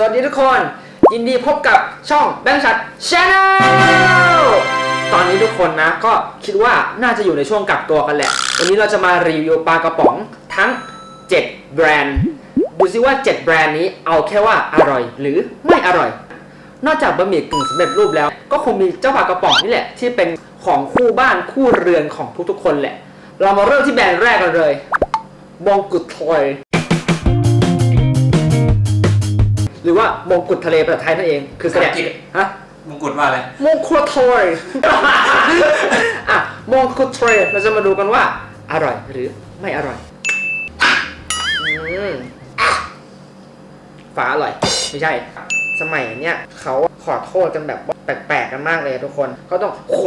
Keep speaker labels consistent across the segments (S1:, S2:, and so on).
S1: สวัสดีทุกคน ยินดีพบกับช่องแบงค์ชัดชาแนลตอนนี้ทุกคนนะ ก็คิดว่าน่าจะอยู่ในช่วงกักตัวกันแหละ วันนี้เราจะมารีวิวปลากระป๋องทั้ง 7 แบรนด์ ดูซิว่า 7 แบรนด์นี้เอาแค่ว่าอร่อยหรือไม่อร่อย นอกจากบะหมี่กึ่งสำเร็จรูปแล้ว ก็คงมีเจ้าปลากระป๋องนี่แหละ ที่เป็นของคู่บ้านคู่เรือนของทุกๆคนแหละ เรามาเริ่มที่แบรนด์แรกกันเลยมงกุฎทอย ว่ามงกุฎทะเลภาษาไทยนั่นเอง คือกระแดะ
S2: ภาษาอังกฤษ
S1: ฮะ
S2: มงกุฎว่าอะไร
S1: มงกุฎทอยอะมงกุฎทอยเราจะมาดูกันว่า อร่อยหรือไม่อร่อยอืมอะฝาอร่อย ไม่ใช่ สมัยเนี้ยเขาขอโทษกันแบบว่าแปลกๆกันมากเลยทุกคนเขาต้องข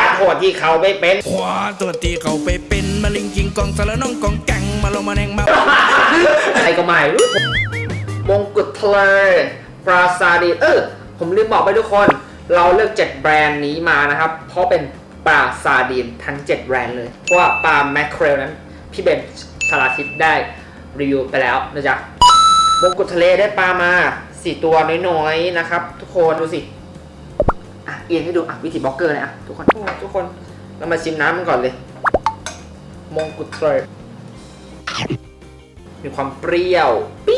S1: อโทษที่เขาไม่เป็น
S3: ขวาตัวที่เขาไปเป็นมาลิงกิงกองสารน้องกองแกงมาลงมาแนงมา
S1: อะไรก็ไม่รู้ มงกุฎทะเลปราซาดีเออ ผมลืมบอกไปทุกคน เราเลือก 7 แบรนด์นี้มานะครับ เพราะเป็นปลาซาดีนทั้ง 7 แบรนด์เลย เพราะว่าปลาแมคเครลนั้น พี่เบนชลาทิตได้รีวิวไปแล้วนะจ๊ะมงกุฎทะเลได้ปลามา 4 ตัวน้อยๆนะครับ ทุกคนดูสิอะเอียงให้ดูอะวิธีบล็อกเกอร์เลยอะทุกคนทุกคนเรามาชิมน้ำมันก่อนเลย มงกุฎทะเลมีความเปรี้ยวเปร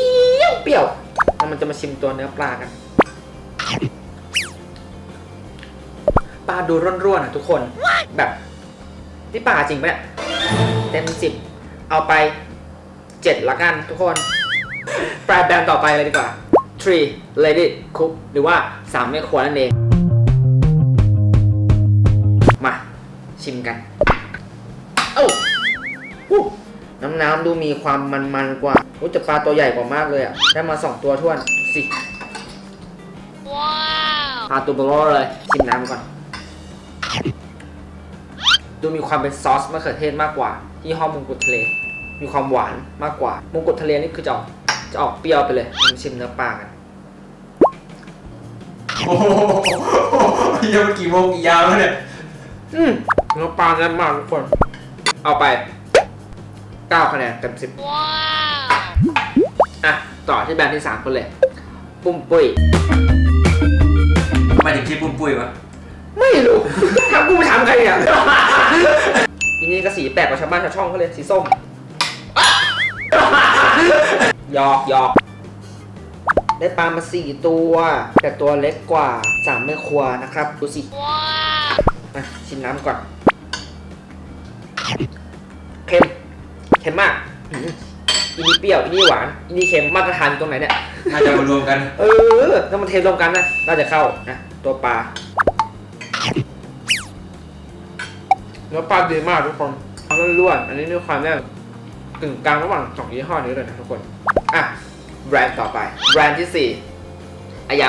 S1: ี้ยว เปรี้ยวแล้วมันจะมาชิมตัวเนื้อปลากัน ปลาดูร่วนๆอะทุกคน แบบที่ปลาจริงปะเนี่ยเต็มสิบเอาไปเจ็ดละกันทุกคนแปรแบรนด์ต่อไปเลยดีกว่า three lady cook หรือว่าสามแม่ครัวนั่นเอง มา ชิมกัน เอ้า น้ำน้ำดูมีความมันๆกว่าอู้แต่ปลาตัวใหญ่กว่ามากเลยอะ ได้มาสองตัวท้วนสิปลาตัวเบลอเลยชิมน้ำก่อน ดูมีความเป็นซอสมะเขือเทศมากกว่า ที่ห้อมงกุฎทะเล มีความหวานมากกว่ามงกุฎทะเลนี่คือจะออกจะออกเปรี้ยวไปเลยมาชิมเนื้อปลากัน
S2: โอ้โหยังกี่โมงกี่ยามแล้วเนี่ย
S1: อืมเนื้อปลาแน่นมากทุกคน เอาไป 9คะแนนเต็ม10อะ ต่อที่แบรนด์ที่3กันเลย ปุ้มปุ้ย
S2: มาถึงที่ปุ้มปุ้ยวะ
S1: ไม่รู้ ถามกูไปถามใครอะทีนี้ก็สีแปลกกว่าชาวบ้านชาวช่องเขาเลย สีส้มหยอกหยอก ได้ปลามาสี่ตัว แต่ตัวเล็กกว่าสามแม่ครัวนะครับ ดูสิอะชิมน้ำก่อน เค็ม เค็มมากอืมอีนี่เปรี้ยวอีนี่หวานอีนี่เค็มมาตรฐานอยู่ตรงไหนเนี่ย
S2: น่าจะมารวมกัน
S1: เออถ้ามันเทรวมกันนะน่าจะเข้านะตัวปลาเนื้อปลาดีมากทุกคนเอาล้วนๆอันนี้มีความแน่นกึ่งกลางระหว่างสองยี่ห้อนี้เลยนะทุกคน อะ แบรนด์ต่อไป แบรนด์ที่สี่อาย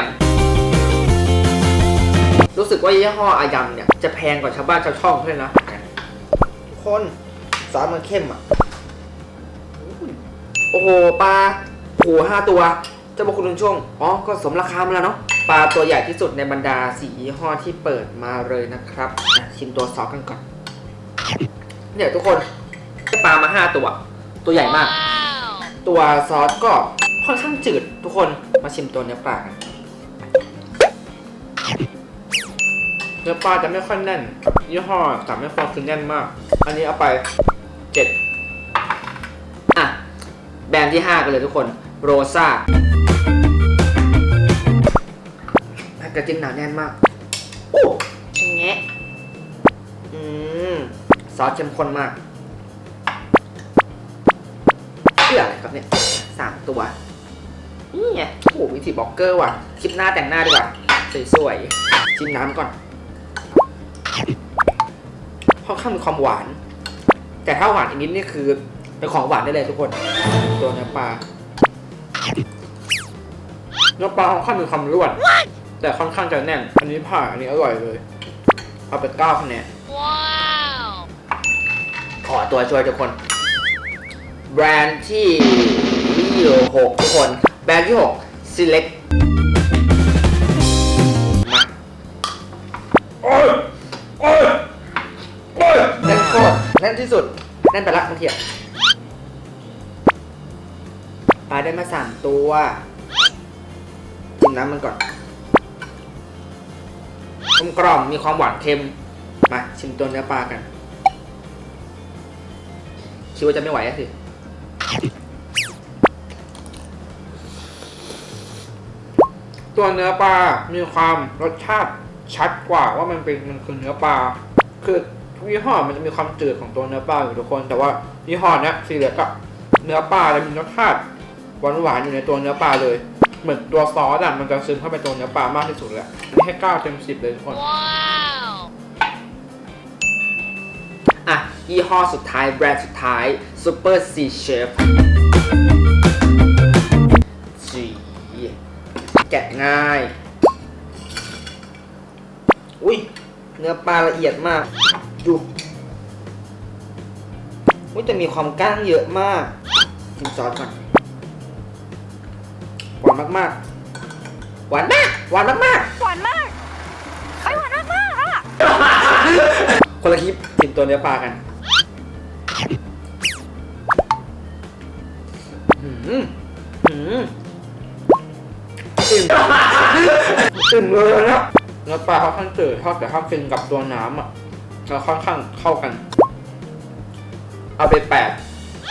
S1: ำรู้สึกว่ายี่ห้ออายำเนี่ย จะแพงกว่าชาวบ้านชาวช่องเลยนะทุกคนซอสมันเข้มอะ โอ้โหปลาโอ้โหห้าตัวเจ้าพระคุณลุงช่วงอ๋อก็สมราคามาแล้วเนาะปลาตัวใหญ่ที่สุดในบรรดาสียี่ห้อที่เปิดมาเลยนะครับอะชิมตัวซอสกันก่อนเนี่ยทุกคนได้ปลามาห้าตัว ตัวใหญ่มาก ตัวซอสก็ค่อนข้างจืดทุกคนมาชิมตัวเนื้อปลากันเนื้อปลาจะไม่ค่อยแน่น ยี่ห้อสามแม่ครัวคือแน่นมาก อันนี้เอาไปเจ็ด แบรนด์ที่ 5 กันเลยทุกคนโรซาแพ็กเกจจิ้งหนาแน่นมากโอ้ชะแงะอืมซอสเข้มข้นมากเพื่ออะไรครับเนี่ยสามตัวนี่ไงโอ้โหวิธีบล็อกเกอร์ว่ะคลิปหน้าแต่งหน้าดีกว่าสวยๆชิมน้ำก่อนค่อนข้างมีความหวาน แต่ถ้าหวานอีกนิดนี่คือ เป็นของหวานได้เลยทุกคน ตัวเนื้อปลาเนื้อปลาค่อนข้างมีความร่วน แต่ค่อนข้างจะแน่น อันนี้ผ่านอันนี้อร่อยเลยเอาไปเก้าคะแนนขอตัวช่วยทุกคน แบรนด์ที่ที่หกทุกคน แบรนด์ที่หก select มาโอ้ยโอ้ยโอ้ยแน่นโคตรแน่นที่สุด แน่นไปละบางทีอะ ได้มาสามตัวมน้ำมันก่อนกลมกล่อมมีความหวานเค็ม มาชิมตัวเนื้อปลากัน คิดว่าจะไม่ไหวอะสิตัวเนื้อปลา มีความรสชาติชัดกว่าว่ามันเป็นมันคือเนื้อปลา คือทุกยี่ห้อมันจะมีความจืดของตัวเนื้อปลาอยู่ทุกคน แต่ว่ายี่ห้อเนี้ยสีเหลืองกับเนื้อปลาจะมีรสชาติ หวานหวานอยู่ในตัวเนื้อปลาเลย เหมือนตัวซอสอะมันจะซึมเข้าไปตัวเนื้อปลามากที่สุดเลยนนี้ให้เก้าเต็มสิบเลยทุกคนอะยี่ห้อสุดท้ายแบรนด์สุดท้าย Super C Chef จีแกะง่าย อุ้ยเนื้อปลาละเอียดมากดูอุ้ยแต่มีความก้างเยอะมากชิมซอสก่อน หวานมากๆ หวานมาก หวานมากๆ
S4: หวานมากไอยหวานมากมากๆอะ
S1: คนละคลิปกินตัวเนื้อปลากันหืมหืมอิ่มอิ่มเลยนะเนื้อปลาค่อนข้างจืดทอดแต่ถ้ากินกับตัวน้ำอะจะค่อนข้างเข้ากัน เอาไปแปด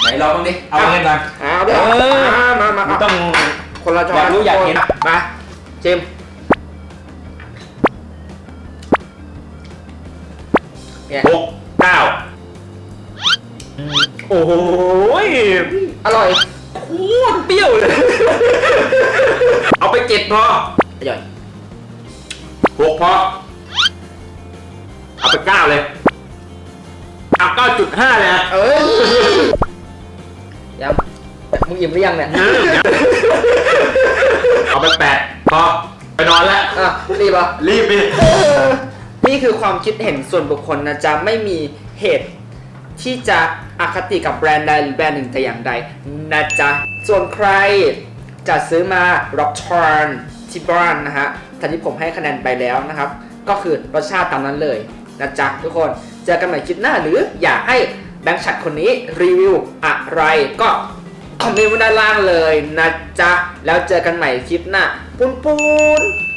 S2: ไหนลองบ้างดิ เอาเงินก่อน
S1: เอาเดี๋ยว
S2: เออ
S1: มามามา
S2: มันต้อง
S1: คนละช้อน
S2: อยากรู้อยากเห็น
S1: มาจิมเนี่ย
S2: หกเก้าโอ้โหย
S1: อร่อย
S2: โคตรเปรี้ยวเลย เอาไปเจ็ดพอ
S1: อร่อย
S2: หกพอ เอาไปเก้าเลยเอาเก้าจุดห้าเลยอะ
S1: เอ้ยยังมึงอิ่มหรือยังเนี่ย
S2: เอา ไปแปดพอไปนอนแล้ว
S1: อะรีบเหรอะ
S2: รีบดิ
S1: นี่คือความคิดเห็นส่วนบุคคลนะจ๊ะ ไม่มีเหตุที่จะอคติกับแบรนด์ใดหรือแบรนด์หนึ่งแต่อย่างใดนะจ๊ะ ส่วนใครจะซื้อมา Rock Turn ที่บ้านนะฮะทันที่ผมให้คะแนนไปแล้วนะครับ ก็คือรสชาติตามนั้นเลยนะจ๊ะทุกคน เจอกันใหม่คลิปหน้าหรืออยากให้แบงค์ชัดคนนี้รีวิวอะไรก็ คอมเมนต์ไว้ด้านล่างเลยนะจ๊ะ แล้วเจอกันใหม่คลิปหน้าปุ้นปุ้น